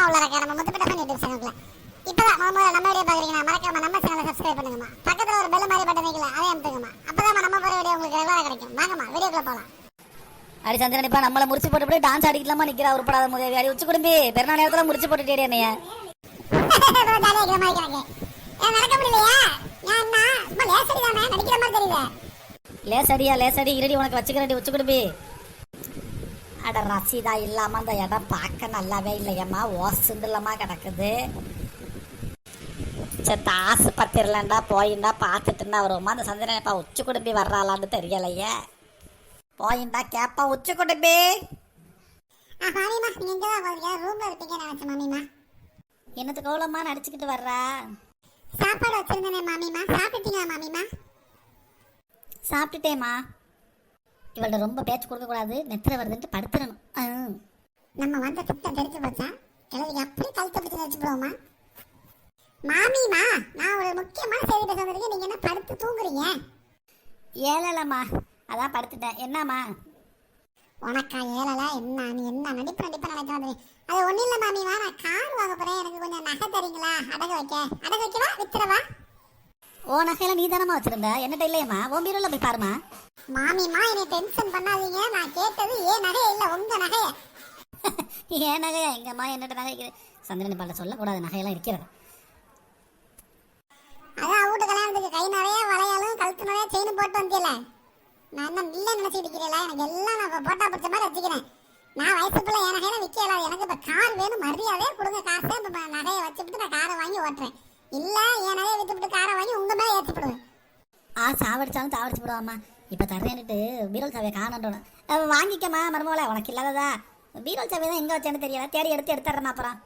வாங்கம்மா உள்ள இருக்க நம்ம முத்துப்பட்ட யூடியூப் சேனல்ல இப்பதான் முதல்ல நம்ம வீடியோ பாக்குறீங்கன்னா மறக்காம நம்ம சேனலை சப்ஸ்கிரைப் பண்ணுங்கம்மா. பக்கத்துல ஒரு பெல் மாதிரி பட்டன் வைக்கல அதை அமுத்துங்கம்மா அப்பதான் நம்ம போற வீடியோ உங்களுக்கு ரெகுலரா கிடைக்கும். வாங்கம்மா வீடியோக்குள்ள போலாம். அடி சந்திரன் இப்ப நம்மள முடிச்சு போட்டு டான்ஸ் ஆடிக்கலாமா நிக்கிறா உருப்படாத முதவி அடி உச்சி குடும்பி பெருநாள் நேரத்துல முடிச்சு போட்டுட்டே என்னைய. லேசடியா லேசடி. இருடி உனக்கு வச்சுக்கிறேன் உச்சி குடும்பி. அட ரசீதா இல்லாம அந்த இடம் பார்க்க நல்லாவே இல்லையம்மா. ஓசுண்டுலமா கிடக்குது. செத்த ஆஸ்பத்திரிலண்டா போயிண்டா பார்த்துட்டுன்னா வருவோமா அந்த சந்திரன் இப்ப உச்சி குடும்பி வர்றாளான்னு தெரியலையே. போயிண்டா கேப்பா உச்சி குடும்பி. ஆ மாமிமா நீங்க இங்க தான் போறீங்க? ரூம்ல இருப்பீங்க நினைச்சேன் மாமிமா என்னத்துக்கு கௌலமா நடிச்சுக்கிட்டு வர்றா? சாப்பாடு வச்சிருந்தேனே மாமிமா சாப்பிட்டீங்களா மாமிமா சாப்பிட்டுட்டேம்மா. இவள்கிட்ட ரொம்ப பேச்சு கொடுக்கக்கூடாது நெத்திர வருதுன்ட்டு படுத்துடணும். நம்ம வந்த திட்டம் தெரிஞ்சு போச்சா? கிழவிக்கு அப்படியே கழுத்தை பிடிச்சு வச்சு போவோமா மாமிமா நான் ஒரு முக்கியமான செய்தி பேச வந்திருக்கேன். நீங்க என்ன படுத்து தூங்குறீங்க? ஏழலம்மா. அதான் படுத்துட்டேன். என்னம்மா? உனக்கா ஏழல? என்ன நீ என்ன நடிப்பு நடிப்பா நினைக்க வந்து அது ஒண்ணும் இல்ல மாமிமா நான் கார் வாங்க போறேன். எனக்கு கொஞ்சம் நகை தரீங்களா? அடகு வைக்க. அடகு வைக்கவா? வித்துறவா ஓ நகையில நீ தானம்மா வச்சிருந்த. என்னட்ட இல்லையம்மா. உன் பீரோல போய் பாருமா மாமிமா என்னை டென்ஷன் பண்ணாதீங்க. நான் கேட்டது ஏன் நகை இல்ல உங்க நகைய? ஏன் நகையா? எங்கம்மா என்னட்ட நகை சந்திரன் பாட்ட சொல்லக்கூடாது நகையெல்லாம் இருக்கிறது அதான் வீட்டு கல்யாணத்துக்கு கை நிறைய வளையலும் கழுத்து நிறைய செயின் போட்டு வந்தியல நான் என்ன இல்லை நினைச்சிட்டு இருக்கிறீங்களா எனக்கு எல்லாம் நான் போட்டா பிடிச்ச மாதிரி வச்சுக்கிறேன். நான் வயசு பிள்ளை என் நகையில விற்க இயலாது. எனக்கு இப்ப கார் வேணும் மரியாதையே கொடுங்க. காசை இப்ப நகையை வச்சுட்டு நான் காரை வாங்கி ஓட்டுறேன். இல்ல என் நகையை வித்துவிட்டு காரை வாங்கி உங்க மேல ஏற்றிப்படுவேன் ஆ சாவடிச்சாலும் சாவடிச்சு விடுவாம்மா இப்போ தர்றேன்னுட்டு பீரோல் சாவியை காணன்றோம் வாங்கிக்கம்மா மருமகளே. உனக்கு இல்லாததா? பீரோல் சாவி தான் எங்கே வச்சேன்னு தெரியல. தேடி எடுத்து எடுத்துறேன் அப்புறம்.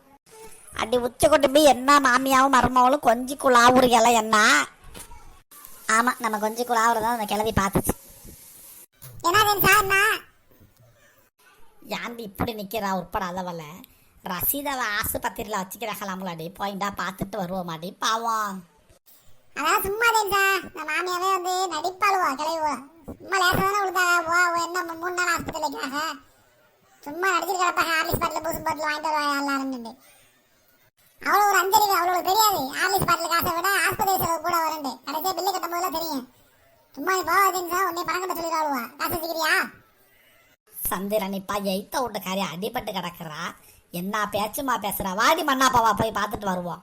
அடி உச்ச கொண்டு போய் என்ன மாமியாவும் மருமகளும் கொஞ்சி குழாவுறீங்கள என்ன? ஆமாம் நம்ம கொஞ்சி குழாவுறதான் அந்த கிளவி பார்த்துச்சு. என்ன யாண்டி இப்படி நிற்கிறா உட்படாதவள. ரசீதாவை ஆஸ்பத்திரியில் வச்சுக்கிறாங்களாம்லாடி போயிண்டா பார்த்துட்டு வருவோமாடி பாவம். அதான் சும்மா தெரிஞ்சா இந்த மாமியாவே வந்து நடிப்பாளுவா கிளைவா சும்மா லேசாக தானே விழுந்தாங்க என்ன மூணு நாள் ஹாஸ்பிட்டல் வைக்கிறாங்க. சும்மா நடிச்சிட்டு கிடப்பாங்க. ஹார்லிஸ் பாட்டில் பூசு பாட்டில் வாங்கிட்டு வருவாங்க எல்லாரும் அவ்வளோ ஒரு அஞ்சறிவு அவ்வளோ தெரியாது ஹார்லிஸ் பாட்டில் காசை விட ஆஸ்பத்திரி செலவு கூட வரண்டு கடைசியாக பில்லு கட்டும் போதெல்லாம் தெரியும். சும்மா நீ போவா சார் உன்னை பணம் கட்ட சொல்லிடுவா காசு வச்சுக்கிறியா? சந்திரன் இப்ப எய்த்த வீட்டுக்காரி அடிபட்டு கிடக்குறா. என்ன பேச்சுமா பேசுறா? வாடி மண்ணாப்பாவா போய் பார்த்துட்டு வருவோம்.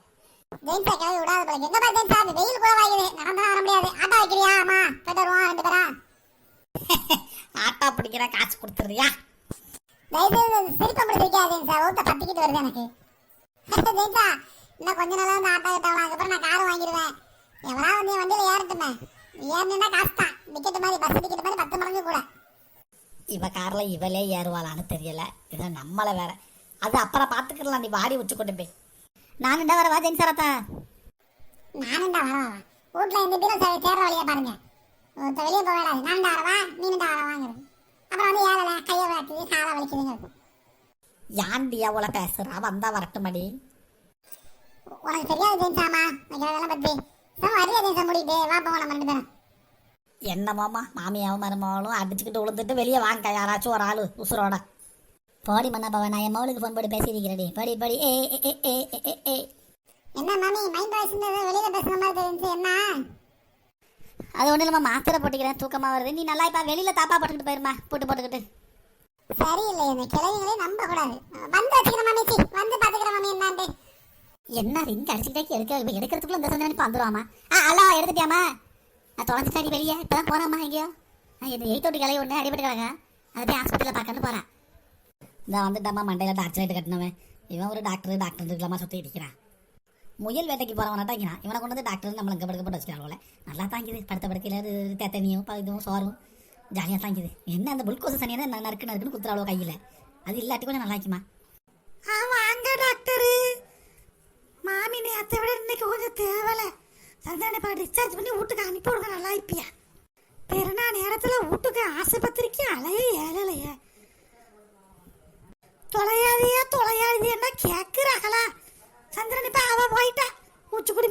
ஜெயின்ஸா கிளம்பி விடாத போல எங்க பாரு ஜெயின்ஸா வெயில் கூட வாங்குது நடந்தா வர முடியாது. ஆட்டோ வைக்கிறியா ஆமா போயிட்டு வருவோம் ரெண்டு பேரா? ஆட்டா பிடிக்கிற காசு கொடுத்துறியா சிரிப்ப முடிச்சிருக்காது சார். ஊத்த பத்திக்கிட்டு வருது எனக்கு. இன்னும் கொஞ்ச நாளா வந்து ஆட்டோ கிட்ட அதுக்கப்புறம் நான் கார் வாங்கிடுவேன். எவனா வந்து என் வண்டியில ஏறட்டுமே. ஏறணுன்னா காசு தான் டிக்கெட் மாதிரி பஸ் டிக்கெட் மாதிரி பத்து மடங்கு கூட. இவ கார்ல இவளே ஏறுவாளான்னு தெரியல. இதை நம்மள வேற. அது அப்புறம் பாத்துக்கலாம் நீ வாடி உச்சு கொண்டு போய். நானுண்டா வரவா ஜெயின்சாரத்தா நானுண்டா வரவா? வீட்டுல இந்த பீரோ சாவி தேடுற வழியா பாருங்க. ஒருத்த வெளியே போக வேடாது நான்டா வரவா நீனுண்டா வரவாங்கிறது அப்புறம் வந்து ஏழலை கையை வளர்க்குது காலை வலிக்குதுங்க யாண்டி அவளை பேசுறா வந்தா வரட்டுமடி. உனக்கு தெரியாது ஜெயிச்சாமா? அதெல்லாம் பத்தி. சார் வரியா ஜெயிச்சா முடியுது. வா போவோம் நம்ம ரெண்டு பேரும். என்னமாமா மாமியாவும் மருமகளும் அடிச்சுக்கிட்டு விழுந்துட்டு வெளியே வாங்க. யாராச்சும் ஒரு ஆளு உசுரோட. போடி பவன் நான் என் மகளுக்கு ஃபோன் போட்டு பேசியிருக்கிறேடி படி படி. ஏ ஏ ஏ ஏ ஏ, என்ன மாமி மைண்ட் வாய்ஸ் வெளியில பேசுற மாதிரி தெரிஞ்சு என்ன? அது ஒன்றும் இல்லாமல் மாத்திரை போட்டுக்கிறேன் தூக்கமாக வருது. நீ நல்லா இப்போ வெளியில் தாப்பா போட்டுக்கிட்டு போயிருமா போட்டு போட்டுக்கிட்டு. சரியில்லை இந்த கிழவிகளே நம்ப கூடாது வந்து வச்சுக்கிற மாமி. சி வந்து பாத்துக்கிற மாமி என்னான்ட்டு. என்ன ரிங் அடிச்சுக்கிட்டே எடுக்க இப்போ எடுக்கிறதுக்குள்ள இந்த சொன்ன இப்போ வந்துடுவாமா ஆ அல்லா எடுத்துட்டியாமா? நான் தொலைஞ்சிட்டாடி வெளியே. இப்போ தான் போகிறாம்மா எங்கேயோ எயிட் ஓட்டி கிளைய ஒன்று அடிபட்டு கிடங்க அதை போய் ஹாஸ்பிட்டலில் பார்க்கன்னு போகிறேன் இந்த வந்துட்டாமா மண்டையில் டாக்டர் கட்டினவன். இவன் ஒரு டாக்டர் டாக்டர் இருக்கலாமா சுற்றி இருக்கிறான் முயல் வேட்டைக்கு போகிறவனாட்டாங்கிறான் இவனை கொண்டு வந்து டாக்டர் நம்மளை இங்கே படுக்க போட்டு வச்சுட்டாங்களே நல்லா தாங்கிது படுத்த படுக்கையில் தேத்தனியும் இதுவும் சோறும் ஜாலியாக தாங்கிது என்ன அந்த புல்கோச சனியான நான் நறுக்கு நறுக்குன்னு குத்துறாளோ கையில் அது இல்லாட்டி கொஞ்சம் நல்லா இருக்குமா வாங்க டாக்டரு மாமி நேரத்தை விட இன்னைக்கு கொஞ்சம் தேவலை சந்தானப்பா டிஸ்சார்ஜ் பண்ணி வீட்டுக்கு அனுப்பி விடுங்க நல்லா இருப்பியா பெருநா நேரத்துல வீட்டுக்கு ஆஸ்பத்திரி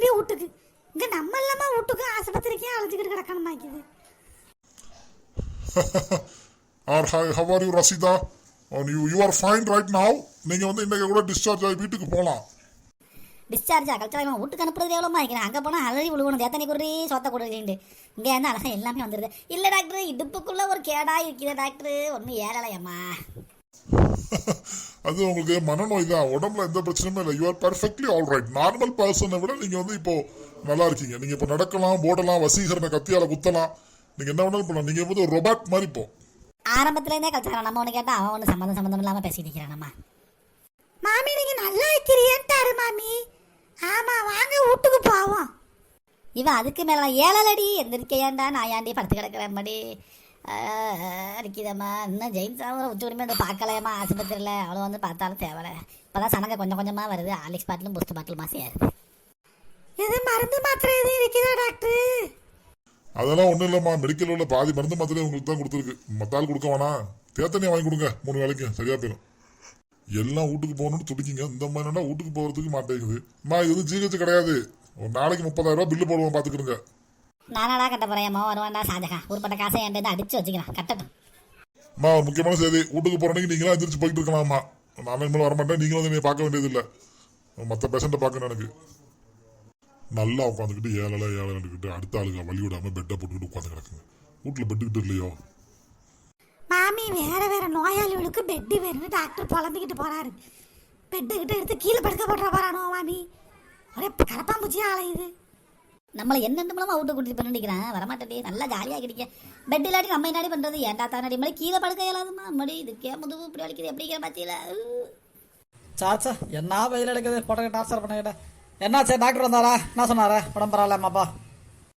குடும்பி வீட்டுக்கு இங்க நம்ம இல்லாம வீட்டுக்கு ஆஸ்பத்திரிக்கு அழைச்சிக்கிட்டு கிடக்கணுமாக்குது And hi, how are you, Rasida? You you are fine right now நீங்க வந்து இன்னைக்கு கூட டிஸ்சார்ஜ் ஆகி வீட்டுக்கு போகலாம் டிஸ்சார்ஜா கல்ச்சரா வீட்டுக்கு அனுப்புறது எவ்வளோமா இருக்கிறேன் அங்கே போனால் அலறி விழுவணும் தேத்தனை குடி சோத்த கொடுக்குறீண்டு இங்கே இருந்து அழகா எல்லாமே வந்துடுது இல்லை டாக்டர் இடுப்புக்குள்ள ஒரு கேடா இருக்கிற டாக்டர் ஒன்றும் ஏறலையம்மா. அது உங்களுக்கு மனநோய் தான். உடம்புல எந்த பிரச்சனையுமே இல்லை. You are perfectly all right normal பர்சனை விட நீங்கள் வந்து இப்போ நல்லா இருக்கீங்க. நீங்கள் இப்போ நடக்கலாம் போடலாம் வசீகரனை கத்தியால குத்தலாம். நீங்கள் என்ன வேணாலும் பண்ணலாம். நீங்கள் வந்து ஒரு ரொபாட் மாதிரி இப்போ ஆரம்பத்துலேருந்தே கல்ச்சரா நம்ம ஒன்று கேட்டால் அவன் ஒன்று சம்மந்தம் சம்மந்தம் இல்லாமல் நிற்கிறான் நம்ம. மாமி நீங்க நல்லா இருக்கிறியன்ட்டாரு மாமி. ஆமா வாங்க வீட்டுக்கு போவோம். இவன் அதுக்கு மேலே ஏழலடி எந்திரிக்கையாண்டா நான் ஏன்டி படுத்து கிடக்கிறேன் மடி. அடிக்குதம்மா இன்னும் ஜெயின் அவரை உச்சி உரிமை வந்து பார்க்கலையம்மா ஆஸ்பத்திரியில். அவ்வளோ வந்து பார்த்தாலும் தேவையில்ல இப்போ தான் சனங்க கொஞ்சம் கொஞ்சமாக வருது. ஆலிக்ஸ் பாட்டிலும் புஸ்ட் பாட்டிலுமா சேருது எது மருந்து மாத்திரை எதுவும் இருக்குதா டாக்டர்? அதெல்லாம் ஒன்றும் இல்லைம்மா. மெடிக்கல் உள்ள பாதி மருந்து மாத்திரை உங்களுக்கு தான் கொடுத்துருக்கு. மத்தால் கொடுக்க வேணாம் தேத்தனியா வாங்கி கொடுங்க. மூணு வேலைக்கு. சரியா போயிடும் எல்லாம் வீட்டுக்கு போகணும்னு துடிக்கிங்க. இந்த மாதிரினா வீட்டுக்கு போகிறதுக்கு மாட்டேங்குது. அம்மா இது வந்து ஜிஹெச் கிடையாது. ஒரு நாளைக்கு முப்பதாயிரம் பில்லு போடுவோம் பார்த்துக்கிடுங்க நானாடா கட்ட போறேன் வருவான்டா ஷாஜகான் ஊர்பட்ட காசை என்கிட்ட அடிச்சு வச்சுக்கிறான் கட்டட்டும். அம்மா ஒரு முக்கியமான செய்தி. வீட்டுக்கு போற அன்னைக்கு நீங்களாம் எந்திரிச்சு போயிட்டு இருக்கலாமா நான் இனிமேல் வரமாட்டேன். நீங்களும் வந்து என்னை பார்க்க வேண்டியது இல்லை மற்ற பேஷண்ட்டை பார்க்கணும் எனக்கு. நல்லா உட்காந்துக்கிட்டு ஏழலை ஏழலைக்கிட்டு அடுத்த ஆளுங்க வழி விடாம பெட்டை போட்டுக்கிட்டு உட்காந்து கிடக்குங்க. வீட்டில் பெட்டுக்கிட்டு இல்லையோ? மாமி வேற வேற நோயாளிகளுக்கு பெட்டு வேணும்னு டாக்டர் புலம்பிக்கிட்டு போறாரு. பெட்டு கிட்ட எடுத்து கீழே படுக்க போடுற போறானோ மாமி? ஒரே கரப்பாம்பூச்சியா அலையுது. நம்மளை என்னென்ன மூலமா வீட்டு கூட்டிட்டு பண்ணிக்கிறான் வரமாட்டே நல்லா ஜாலியாக கிடைக்க பெட் இல்லாட்டி நம்ம என்னடி பண்றது ஏன்டா தானடி மலை கீழே படுக்க இயலாதுமா மடி இதுக்கே முதுகு இப்படி வலிக்குது எப்படிங்கிற பத்தியில சாச்சா என்ன வெயில் எடுக்குது போட்டு டார்ச்சர் பண்ணிக்கிட்ட என்னாச்சு டாக்டர் வந்தாரா என்ன சொன்னாரா உடம்பு பரவாயில்லம்மாப்பா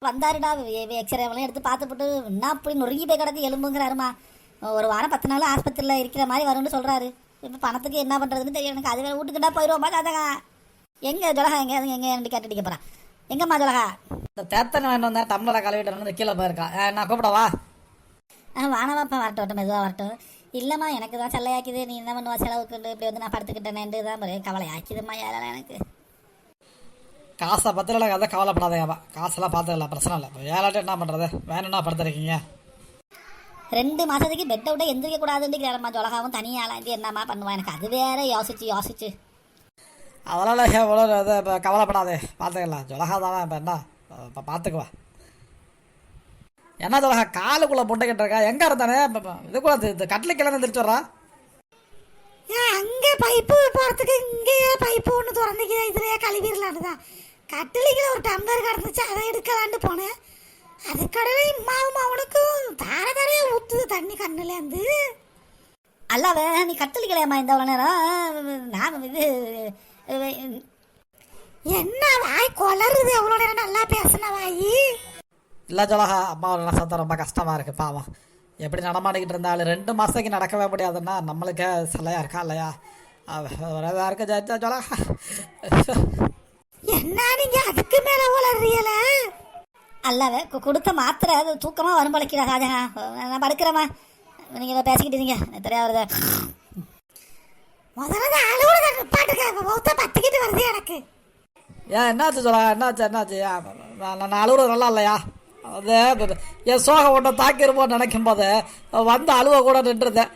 வந்தாருடா எக்ஸ்ரே எல்லாம் எடுத்து பார்த்துப்புட்டு என்ன அப்படி நொறுங்கி போய் கிடக்கு எலும்புங்கிறாருமா ஒரு வாரம் பத்து நாள் ஆஸ்பத்திரியில் இருக்கிற மாதிரி வரும்னு சொல்றாரு இப்போ பணத்துக்கு என்ன பண்றதுன்னு தெரியும் எனக்கு அது வேற வீட்டுக்கிட்டா போயிடுவோமா ஜாதகா எங்க ஜொலகா எங்க எங்க எங்க கேட்டு அடிக்க எங்கம்மா ஜொலகா இந்த தேத்தனை வேணும் வந்தேன் டம்ளரை கழுவிட்டு வந்து கீழே போயிருக்கான் ஏ, நான் கூப்பிடவா ஆ வானவாப்பா வரட்டும் வரட்டும் மெதுவாக வரட்டும். இல்லைம்மா எனக்கு தான் செல்லையாக்குது. நீ என்ன பண்ணுவா? செலவுக்கு இப்படி வந்து நான் படுத்துக்கிட்டேனேன்ட்டு தான் ஒரே கவலை ஆக்கிதும்மா ஏழை எனக்கு. காசை பத்திரில கதை கவலைப்படாதேப்பா காசெல்லாம் பார்த்துக்கலாம் பிரச்சனை இல்லை. இப்போ ஏழாட்டம் என்ன பண்ணுறது வேணும்னா படுத்துருக்கீங்க? ரெண்டு மாசத்துக்கு பெட்டை விட எந்திரிக்க கூடாதுன்னு ஜொலகாவும் தனியாலாம் இது என்னம்மா பண்ணுவா? எனக்கு அது வேற யோசிச்சு யோசிச்சு. அதெல்லாம் எவ்வளோ இது இப்போ கவலைப்படாதே. பார்த்துக்கலாம். ஜொலகா தானே இப்போ என்ன? இப்போ பார்த்துக்குவா. என்ன ஜொலகா? காலுக்குள்ளே புண்டைக்கிட்டு இருக்கா? எங்கே இருந்தானே? இப்போ இதுக்குள்ள இந்த கட்லிக்கெல்லாம் எந்திரிச்சு வர்றா? ஏன் அங்கே பைப்பு போகிறதுக்கு இங்கேயே பைப்பு ஒன்று திறந்துக்கிது இதுலேயே கழுவிடலான்னு தான் கட்டிலிக்கில் ஒரு டம்ளர் கிடந்துச்சு அதை எடுக்கலான்னு போனேன். அதுக்கடவே இம்மாவும் அவனுக்கும் தார தாரையா ஊற்றுது தண்ணி கண்ணுலேருந்து அல்லாவே நீ கத்தளிக்கலையம்மா இந்த அவ்வளோ நேரம் நான் இது என்ன வாய் கொளறுது? எவ்வளோ நேரம் நல்லா பேசின வாயி? இல்லை ஜொலகா அம்மாவோட சத்தம் ரொம்ப கஷ்டமாக இருக்குது பாவம். எப்படி நடமாடிக்கிட்டு இருந்தாலும் ரெண்டு மாதத்துக்கு நடக்கவே முடியாதுன்னா நம்மளுக்கே சிலையா இருக்கா இல்லையா? வரதா இருக்க ஜெயிச்சா ஜொலகா. என்ன நீங்க அதுக்கு மேல உளறீல அல்லாவே கொடுத்த மாத்திரை அது தூக்கமாக வரும் பழைக்கிறா நான் படுக்கிறேம்மா? நீங்கள் பேசிக்கிட்டு இருந்தீங்க. எனக்கு தெரியா வருது? முதல்ல அழுவுறத நிப்பாட்டுங்க மொத்த பத்திக்கிட்டு வருது எனக்கு. ஏன் என்னாச்சு ஜொலகா என்னாச்சு என்னாச்சு? நான் நான் அழுகுறது நல்லா இல்லையா? அது என் சோகம் ஒன்றை தாக்கிருமோன்னு நினைக்கும் போது வந்து அழுவ கூட நின்றுதேன்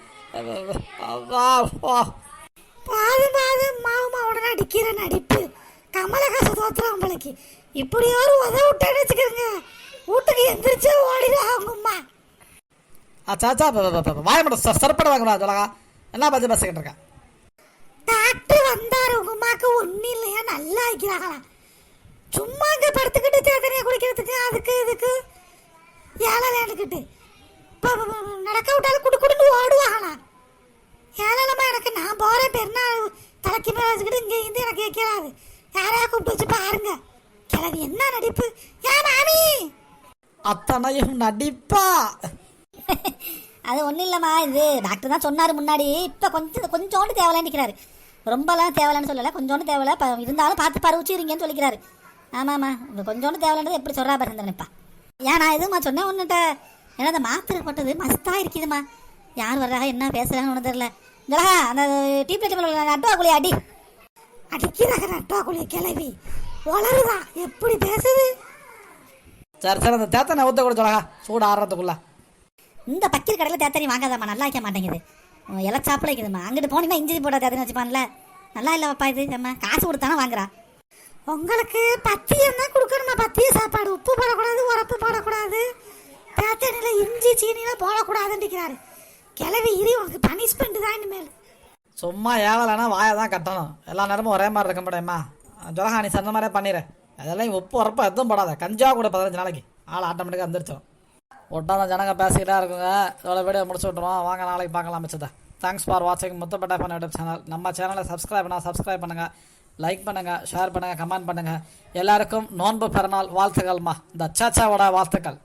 பாது பாது மாவு மாவுடன் அடிக்கிற நடிப்பு. கமலஹாச தோத்துறோம் உங்களுக்கு இப்படி ஒரு உதவி விட்டேன்னு வச்சுக்கோங்க. வீட்டுக்கு எந்திரிச்சு ஓடிடும் அவங்க அம்மா அச்சாச்சா வாய மட்டும் சிறப்பட வாங்கலாம் ஜொலகா என்ன பற்றி பேசிக்கிட்டு இருக்கேன் நல்லா இருக்கிறாங்களாம் சும்மா இங்க படுத்துக்கிட்டு தேத்தனையை குடிக்கிறதுக்கு அதுக்கு இதுக்கு. ஏழலையானுக்கிட்டு இப்போ நடக்க விட்டாலும் குடு குடுன்னு ஓடுவாங்களாம் ஏழலமா எனக்கு நான் போகிறேன் பெருநாள் தலைக்கு மேலே வச்சுக்கிட்டு இங்கே இருந்து எனக்கு கேட்கலாது யாரையா கூப்பிட்டு வச்சு பாருங்க. கிளவி என்ன நடிப்பு? ஏன் மாமி! அத்தனையும் நடிப்பா. அது ஒன்றும் இல்லைம்மா இது டாக்டர் தான் சொன்னார் முன்னாடி. இப்போ கொஞ்சம் கொஞ்சோண்டு தேவலான்னு நிற்கிறாரு ரொம்பலாம் தேவலான்னு சொல்லலை கொஞ்சோண்டு தேவலை. இப்போ இருந்தாலும் பார்த்து பரவச்சிருங்கன்னு சொல்லிக்கிறாரு. ஆமாம்மா கொஞ்சோண்டு தேவலான்றது எப்படி சொல்கிறா பாரு நினைப்பா ஏன் நான் எதுவும்மா சொன்னேன் ஒன்றுட்ட ஏன்னா அந்த மாத்திரை போட்டது? மஸ்தாக இருக்குதும்மா. யார் வர்றாங்க என்ன பேசுகிறாங்கன்னு ஒன்றும் தெரில ஜலகா அந்த டீப்ளேட் நட்டுவா குழி அடி. அடிக்கிறாங்க நட்டாக்குழிய கிளவி. வளருதான் எப்படி பேசுது? சரி சரி அந்த தேத்தனை ஊற்ற கூட ஜொலகா சூடு ஆடுறதுக்குள்ள இந்த பக்கீர் கடையில் தேத்தனி வாங்காதம்மா நல்லா வைக்க மாட்டேங்குது. இலை சாப்பிட வைக்குதும்மா அங்கிட்டு போனீங்கன்னா இஞ்சி போடாது அதுன்னு வச்சுப்பான்ல. நல்லா இல்லைப்பா இது நம்ம காசு கொடுத்தானே வாங்குறான். உங்களுக்கு பத்தியம் தான் கொடுக்கணுமா பத்திய சாப்பாடு. உப்பு போடக்கூடாது உரப்பு போடக்கூடாது. தேத்தனியில் இஞ்சி சீனிலாம் போடக்கூடாதுன்னுக்கிறாரு. கிளவி இரு உனக்கு பனிஷ்மெண்ட் தான் இனிமேல். சும்மா ஏவலைன்னா வாயை தான் கட்டணும். எல்லா நேரமும் ஒரே மாதிரி இருக்க முடியுமா ஜோகா நீ சொன்ன மாதிரியே பண்ணிடுறேன் அதெல்லாம் உப்பு உரப்பு எதுவும் போடாத. கஞ்சா கூட பதினஞ்சு நாளைக்கு. ஆள் ஆட்டோமேட்டிக்காக வந்துருச்சோம். ஒட்டாத ஜனங்க பேசிக்கிட்டே இருக்குங்க. இதோட வீடியோ முடிச்சு விட்ருவோம் வாங்க நாளைக்கு பார்க்கலாம் மிச்சத்தை. தேங்க்ஸ் ஃபார் வாட்சிங் முத்தப்பட்ட பண்ண யூடியூப் சேனல் நம்ம சேனலை சப்ஸ்கிரைப் பண்ணால் சப்ஸ்கிரைப் பண்ணுங்கள் லைக் பண்ணுங்கள் ஷேர் பண்ணுங்கள் கமெண்ட் பண்ணுங்கள் எல்லாருக்கும் நோன்பு பிறநாள் வாழ்த்துக்கள்மா. இந்த சாச்சாவோட வாழ்த்துக்கள்.